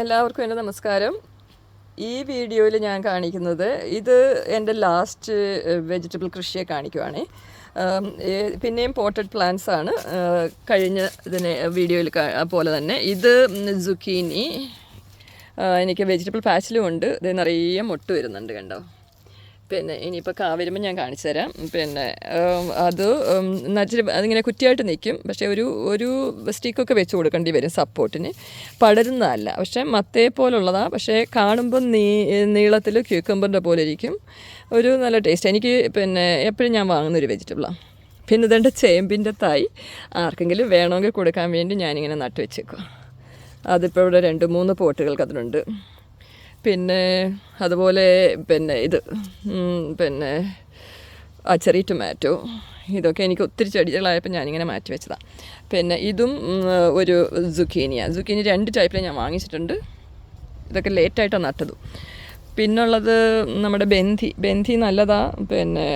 എല്ലാവർക്കും എന്റെ നമസ്കാരം. ഈ വീഡിയോയിൽ ഞാൻ കാണിക്കുന്നത് ഇത് എന്റെ ലാസ്റ്റ് വെജിറ്റബിൾ കൃഷിയെ കാണിക്കുവാണ്. പിന്നെയും പോട്ടഡ് പ്ലാന്റ്സ് ആണ് കഴിഞ്ഞ ഇതിനെ വീഡിയോയിൽ പോലെ തന്നെ. ഇത് സുക്കീനി എനിക്ക് വെജിറ്റബിൾ പാച്ചിലും ഉണ്ട്. ഇത് നിറയെ മുട്ട് വരുന്നുണ്ട് കണ്ടോ? പിന്നെ ഇനിയിപ്പോൾ കാ വരുമ്പോൾ ഞാൻ കാണിച്ചു തരാം. പിന്നെ അത് ഉം, അതിങ്ങനെ കുറ്റിയായിട്ട് നിൽക്കും പക്ഷേ ഒരു ഒരു സ്റ്റിക്കൊക്കെ വെച്ച് കൊടുക്കേണ്ടി വരും സപ്പോർട്ടിന് പടരുന്നതല്ല. പക്ഷേ മത്തയെ പോലുള്ളതാണ് പക്ഷേ കാണുമ്പോൾ നീ നീളത്തിൽ ക്യൂക്കമ്പറിന്റെ പോലെ ഇരിക്കും. ഒരു നല്ല ടേസ്റ്റ് എനിക്ക് പിന്നെ എപ്പോഴും ഞാൻ വാങ്ങുന്നൊരു വെജിറ്റബിളാണ് പിന്നെ ഇതെന്റെ ചേമ്പിന്റെ തായ് ആർക്കെങ്കിലും വേണമെങ്കിൽ കൊടുക്കാൻ വേണ്ടി ഞാനിങ്ങനെ നട്ടുവെച്ചേക്കും അതിപ്പോൾ ഇവിടെ രണ്ട് മൂന്ന് പോട്ടുകൾക്ക് അതിനുണ്ട് പിന്നെ അതുപോലെ പിന്നെ ഇത് പിന്നെ ആ ചെറിയ ടൊമാറ്റോ ഇതൊക്കെ എനിക്ക് ഒത്തിരി ചെടികളായപ്പോൾ ഞാനിങ്ങനെ മാറ്റി വെച്ചതാണ് പിന്നെ ഇതും ഒരു സുക്കീനിയ സുക്കീനി രണ്ട് ടൈപ്പിൽ ഞാൻ വാങ്ങിച്ചിട്ടുണ്ട്. ഇതൊക്കെ ലേറ്റായിട്ടാണ് നട്ടതും. പിന്നുള്ളത് നമ്മുടെ ബന്ധി. ബന്ധി നല്ലതാ. പിന്നെ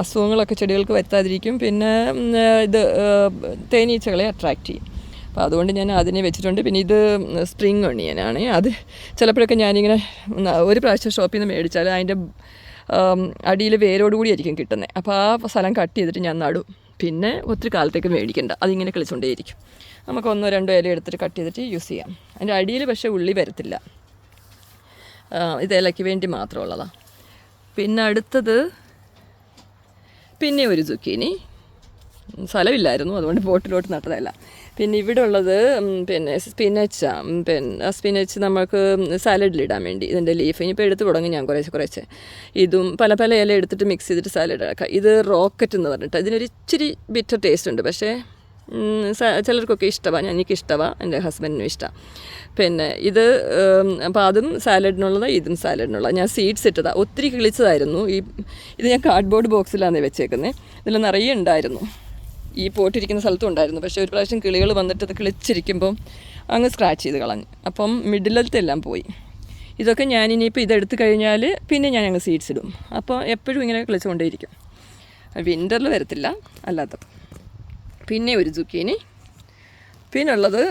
അസുഖങ്ങളൊക്കെ ചെടികൾക്ക് വരുത്താതിരിക്കും. പിന്നെ ഇത് തേനീച്ചകളെ അട്രാക്റ്റ് ചെയ്യും. അപ്പോൾ അതുകൊണ്ട് ഞാൻ അതിനെ വെച്ചിട്ടുണ്ട്. പിന്നെ ഇത് സ്പ്രിങ് ഒണിയനാണ് അത് ചിലപ്പോഴൊക്കെ ഞാനിങ്ങനെ ഒരു പ്രാവശ്യം ഷോപ്പിൽ നിന്ന് മേടിച്ചാൽ അതിന്റെ അടിയിൽ വേരോടുകൂടി ആയിരിക്കും കിട്ടുന്നത് അപ്പോൾ ആ സ്ഥലം കട്ട് ചെയ്തിട്ട് ഞാൻ നടും. പിന്നെ ഒത്തിരി കാലത്തേക്ക് മേടിക്കണ്ട. അതിങ്ങനെ കളിച്ചുകൊണ്ടേയിരിക്കും നമുക്ക് ഒന്നോ രണ്ടോ ഇല എടുത്തിട്ട് കട്ട് ചെയ്തിട്ട് യൂസ് ചെയ്യാം. അതിന്റെ അടിയിൽ പക്ഷേ ഉള്ളി വരത്തില്ല. ഇത് ഇലയ്ക്ക് വേണ്ടി മാത്രമുള്ളതാണ് പിന്നെ അടുത്തത് പിന്നെ ഒരു സുക്കീനി സ്ഥലമില്ലായിരുന്നു. അതുകൊണ്ട് ബോട്ടിലോട്ട് നട്ടതല്ല. പിന്നെ ഇവിടെ ഉള്ളത് പിന്നെ സ്പിനച്ചാണ് പിന്നെ സ്പിനച്ച് നമുക്ക് സാലഡിലിടാൻ വേണ്ടി ഇതിന്റെ ലീഫ്. ഇനിയിപ്പോൾ എടുത്ത് തുടങ്ങി ഞാൻ കുറേശ്ശെ കുറേശ്ശെ. ഇതും പല പല ഇല എടുത്തിട്ട് മിക്സ് ചെയ്തിട്ട് സാലഡ് ആക്കാം. ഇത് റോക്കറ്റ് എന്ന് പറഞ്ഞിട്ട് അതിനൊരു ഇച്ചിരി ബിറ്റർ ടേസ്റ്റ് ഉണ്ട്. പക്ഷേ ചിലർക്കൊക്കെ ഇഷ്ടമാണ് എനിക്ക് ഇഷ്ടമാണ് എന്റെ ഹസ്ബൻഡിനും ഇഷ്ടമാണ് പിന്നെ ഇത് അപ്പോൾ അതും സാലഡിനുള്ളത് ഇതും സാലഡിനുള്ള ഞാൻ സീഡ്സ് ഇട്ടതാണ് ഒത്തിരി കിളിച്ചതായിരുന്നു. ഈ ഇത് ഞാൻ കാർഡ്ബോർഡ് ബോക്സിലാണ് വെച്ചേക്കുന്നത് ഇതിൽ നിറയെ ഉണ്ടായിരുന്നു. ഈ പോട്ടിരിക്കുന്ന സ്ഥലത്തും ഉണ്ടായിരുന്നു പക്ഷേ ഒരു പ്രാവശ്യം കിളികൾ വന്നിട്ട് അത് കിളിച്ചിരിക്കുമ്പം അങ്ങ് സ്ക്രാച്ച് ചെയ്ത് കളഞ്ഞു. അപ്പം മിഡിലത്തെ എല്ലാം പോയി. ഇതൊക്കെ ഞാൻ ഇനിയിപ്പോൾ ഇതെടുത്ത് കഴിഞ്ഞാൽ പിന്നെ ഞാൻ അങ്ങ് സീഡ്സ് ഇടും. അപ്പോൾ എപ്പോഴും ഇങ്ങനെ കളിച്ചുകൊണ്ടേയിരിക്കും. വിന്ററിൽ വരത്തില്ല. അല്ലാത്തപ്പോൾ പിന്നെ ഒരു ജുക്കീനി പിന്നെ ഉള്ളത്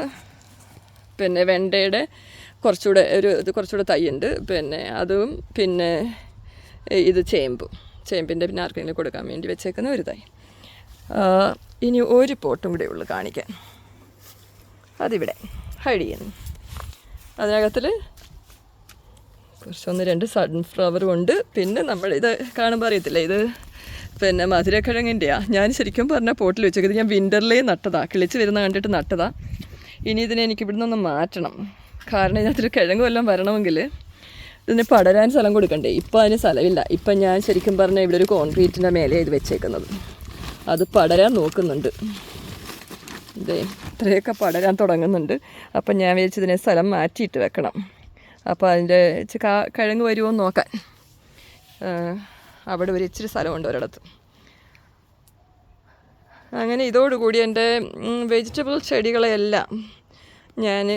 പിന്നെ വെണ്ടയുടെ കുറച്ചുകൂടെ ഒരു ഇത് കുറച്ചുകൂടെ തൈയുണ്ട്. പിന്നെ അതും പിന്നെ ഇത് ചേമ്പ്. ചേമ്പിന്റെ പിന്നെ ആർക്കെങ്കിലും കൊടുക്കാൻ വേണ്ടി വെച്ചേക്കുന്ന ഒരു തൈ. ഇനി ഒരു പോട്ടും കൂടെ ഉള്ളു കാണിക്കാൻ. അതിവിടെ. ഹൈഡ് ചെയ്യുന്നു അതിനകത്തിൽ കുറച്ചൊന്ന് രണ്ട് സൺഫ്ലവറും ഉണ്ട്. പിന്നെ നമ്മൾ ഇത് കാണുമ്പോൾ അറിയത്തില്ല? ഇത് പിന്നെ മധുരക്കിഴങ്ങിന്റെയാ ഞാൻ ശരിക്കും പറഞ്ഞ പോട്ടിൽ വെച്ചത് ഞാൻ വിന്ററിലേ നട്ടതാ. കിളിച്ച് വരുന്ന കണ്ടിട്ട് നട്ടതാ. ഇനി ഇതിനെ എനിക്ക് ഇവിടുന്ന് ഒന്ന് മാറ്റണം. കാരണം ഇതിനകത്തൊരു കിഴങ്ങ് വല്ലതും വരണമെങ്കിൽ ഇതിന് പടരാൻ സ്ഥലം കൊടുക്കണ്ടേ? ഇപ്പോൾ അതിന് സ്ഥലമില്ല. ഇപ്പം ഞാൻ ശരിക്കും പറഞ്ഞാൽ ഇവിടെ ഒരു കോൺക്രീറ്റിന്റെ മേലെ ഇത് വെച്ചേക്കുന്നത്. അത് പടരാൻ നോക്കുന്നുണ്ട്. ഇതേ ഇത്രയൊക്കെ പടരാൻ തുടങ്ങുന്നുണ്ട്. അപ്പം ഞാൻ വിചാരിച്ചു ഇതിനെ സ്ഥലം മാറ്റിയിട്ട് വെക്കണം. അപ്പോൾ അതിന്റെ ഇച്ചിരി കാ കിഴങ്ങ് വരുമോ എന്ന് നോക്കാൻ. അവിടെ ഒരു ഇച്ചിരി സ്ഥലമുണ്ട് ഒരിടത്ത്. അങ്ങനെ ഇതോടുകൂടി എന്റെ വെജിറ്റബിൾ ചെടികളെല്ലാം ഞാൻ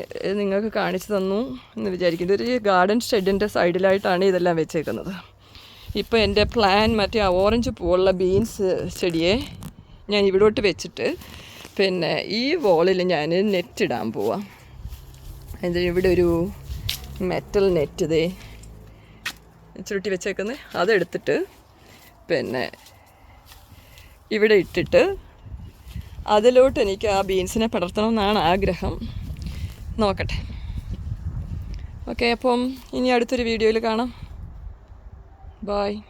നിങ്ങൾക്ക് കാണിച്ചു തന്നു എന്ന് വിചാരിക്കുന്നു. ഒരു ഗാർഡൻ ഷെഡിന്റെ സൈഡിലായിട്ടാണ് ഇതെല്ലാം വെച്ചേക്കുന്നത്. ഇപ്പോൾ എന്റെ പ്ലാൻ മറ്റേ ആ ഓറഞ്ച് പൂവുള്ള ബീൻസ് ചെടിയെ ഞാൻ ഇവിടോട്ട് വെച്ചിട്ട് പിന്നെ ഈ വോളിൽ ഞാൻ നെറ്റ് ഇടാൻ പോവാം. എന്താ ഇവിടെ ഒരു മെറ്റൽ നെറ്റ് ഇതേ ചുരുട്ടി വെച്ചേക്കുന്നത് അതെടുത്തിട്ട് പിന്നെ ഇവിടെ ഇട്ടിട്ട് അതിലോട്ട് എനിക്ക് ആ ബീൻസിനെ പടർത്തണമെന്നാണ് ആഗ്രഹം. നോക്കട്ടെ. ഓക്കെ അപ്പം ഇനി അടുത്തൊരു വീഡിയോയിൽ കാണാം. Bye.